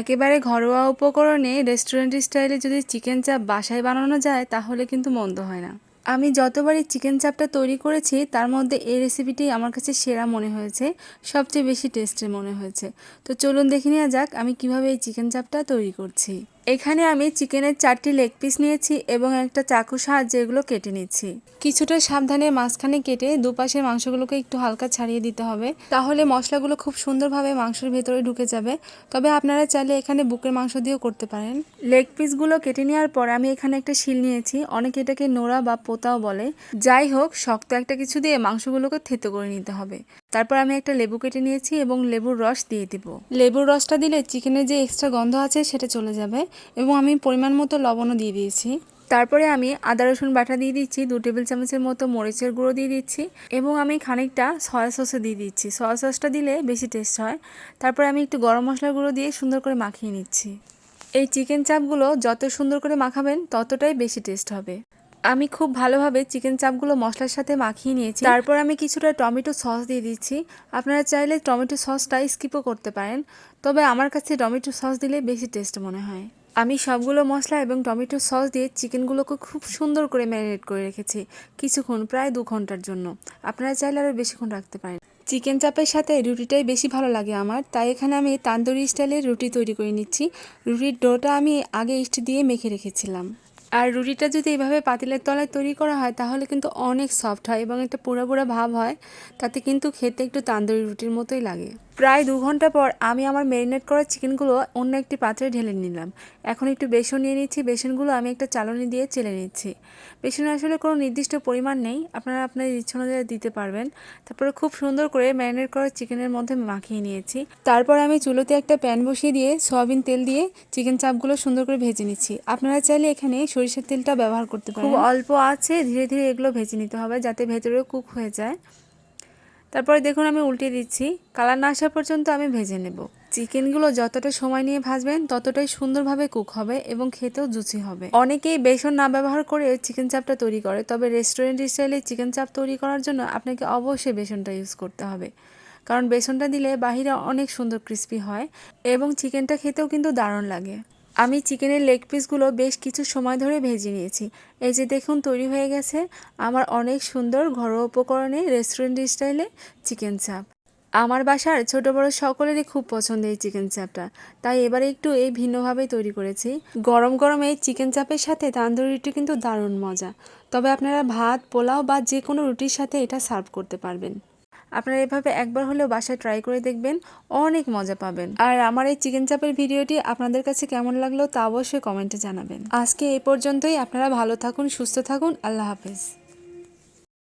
একেবারে ঘরোয়া উপকরণে রেস্টুরেন্ট স্টাইলে যদি চিকেন চাপ বাসায় বানানো যায়, তাহলে কিন্তু মন্দ হয় না। আমি যতবারই চিকেন চাপটা তৈরি করেছি, তার মধ্যে এই রেসিপিটি আমার কাছে সেরা মনে হয়েছে, সবচেয়ে বেশি টেস্টের মনে হয়েছে। তো চলুন দেখে নেওয়া যাক আমি কীভাবে এই চিকেন চাপটা তৈরি করছি। এখানে আমি চিকেনের চারটি লেগ পিস নিয়েছি এবং একটা চাকু সাহায্যে এগুলো কেটে নিচ্ছি। কিছুটা সাবধানে মাঝখানে কেটে দুপাশের মাংসগুলোকে একটু হালকা ছাড়িয়ে দিতে হবে। তাহলে মশলাগুলো খুব সুন্দরভাবে মাংসের ভেতরে ঢুকে যাবে। তবে আপনারা চাইলে এখানে বুকের মাংস দিয়েও করতে পারেন। লেগ পিসগুলো কেটে নেওয়ার পর আমি এখানে একটা শিল নিয়েছি। অনেকে এটাকে নোড়া বা পোতাও বলে। যাই হোক, শক্ত একটা কিছু দিয়ে মাংসগুলোকে থেতো করে নিতে হবে। তারপর আমি একটা লেবু কেটে নিয়েছি এবং লেবুর রস দিয়ে দিব। লেবুর রসটা দিলে চিকেনের যে এক্সট্রা গন্ধ আছে সেটা চলে যাবে এবং আমি পরিমাণ মতো লবণও দিয়ে দিয়েছি। তারপরে আমি আদা রসুন বাটা দিয়ে দিচ্ছি দু টেবিল চামচের মতো মরিচের গুঁড়ো দিয়ে দিচ্ছি এবং আমি খানিকটা সয়া সসও দিয়ে দিচ্ছি। সয়া সসটা দিলে বেশি টেস্ট হয়। তারপরে আমি একটু গরম মশলার গুঁড়ো দিয়ে সুন্দর করে মাখিয়ে নিচ্ছি। এই চিকেন চাপগুলো যত সুন্দর করে মাখাবেন ততটাই বেশি টেস্ট হবে। আমি খুব ভালোভাবে চিকেন চাপগুলো মশলার সাথে মাখিয়ে নিয়েছি। তারপর আমি কিছুটা টমেটো সস দিয়ে দিচ্ছি। আপনারা চাইলে টমেটো সসটা স্কিপও করতে পারেন, তবে আমার কাছে টমেটো সস দিলে বেশি টেস্ট মনে হয়। আমি সবগুলো মশলা এবং টমেটো সস দিয়ে চিকেনগুলোকে খুব সুন্দর করে ম্যারিনেট করে রেখেছি, কিছুক্ষণ, প্রায় দু ঘণ্টার জন্য। আপনারা চাইলে আরও বেশিক্ষণ রাখতে পারেন। চিকেন চাপের সাথে রুটিটাই বেশি ভালো লাগে আমার, তাই এখানে আমি তান্দুরি স্টাইলের রুটি তৈরি করে নিচ্ছি। রুটির ডোটা আমি আগে ইস্ট দিয়ে মেখে রেখেছিলাম। আর রুটিটা যদি এইভাবে পাতিলের তলায় তৈরি করা হয়, তাহলে কিন্তু অনেক সফট হয় এবং একটা পুরো পুরো ভাব হয়। তাতে কিন্তু খেতে একটু তান্দুরি রুটির মতোই লাগে। প্রায় দু ঘণ্টা পর আমি আমার ম্যারিনেট করা চিকেনগুলো অন্য একটি পাত্রে ঢেলে নিলাম। এখন একটু বেসন নিয়ে নিচ্ছি। বেসনগুলো আমি একটা চালনি দিয়ে চেলে নিচ্ছি। বেসনের আসলে কোনো নির্দিষ্ট পরিমাণ নেই। আপনারা আপনার ইচ্ছে অনুযায়ী দিতে পারবেন। তারপরে খুব সুন্দর করে ম্যারিনেট করা চিকেনের মধ্যে মাখিয়ে নিয়েছি। তারপর আমি চুলোতে একটা প্যান বসিয়ে দিয়ে সয়াবিন তেল দিয়ে চিকেন চাপগুলো সুন্দর করে ভেজে নিচ্ছি। আপনারা চাইলে এখানে সরিষার তেলটা ব্যবহার করতে পারেন। খুব অল্প আছে। ধীরে ধীরে এগুলো ভেজে নিতে হবে যাতে ভেতরেও কুক হয়ে যায়। তারপরে দেখুন আমি উল্টে দিচ্ছি। কালার না আসা পর্যন্ত আমি ভেজে নেব। চিকেনগুলো যতটা সময় নিয়ে ভাজবেন, ততটাই সুন্দরভাবে কুক হবে এবং খেতেও জুচি হবে। অনেকেই বেসন না ব্যবহার করে চিকেন চাপটা তৈরি করে, তবে রেস্টুরেন্ট স্টাইলে চিকেন চাপ তৈরি করার জন্য আপনাকে অবশ্যই বেসনটা ইউজ করতে হবে। কারণ বেসনটা দিলে বাহিরে অনেক সুন্দর ক্রিস্পি হয় এবং চিকেনটা খেতেও কিন্তু দারুণ লাগে। আমি চিকেনের লেগ পিসগুলো বেশ কিছু সময় ধরে ভেজে নিয়েছি। এই যে দেখুন, তৈরি হয়ে গেছে আমার অনেক সুন্দর ঘরোয়া উপকরণে রেস্টুরেন্ট স্টাইলে চিকেন চাপ আমার বাসার ছোট বড় সকলেরই খুব পছন্দ এই চিকেন চাপটা তাই এবারে একটু এই ভিন্নভাবেই তৈরি করেছি। গরম গরম এই চিকেন চাপের সাথে তান্দুরি রুটি কিন্তু দারুণ মজা। তবে আপনারা ভাত, পোলাও বা যে কোনো রুটির সাথে এটা সার্ভ করতে পারবেন। আপনারা এভাবে একবার হলেও বাসায় ট্রাই করে দেখবেন, অনেক মজা পাবেন। আর আমার এই চিকেন চাপের ভিডিওটি আপনাদের কাছে কেমন লাগল তা অবশ্যই কমেন্টে জানাবেন। আজকে এই পর্যন্তই, আপনারা ভালো থাকুন, সুস্থ থাকুন, আল্লাহ হাফেজ।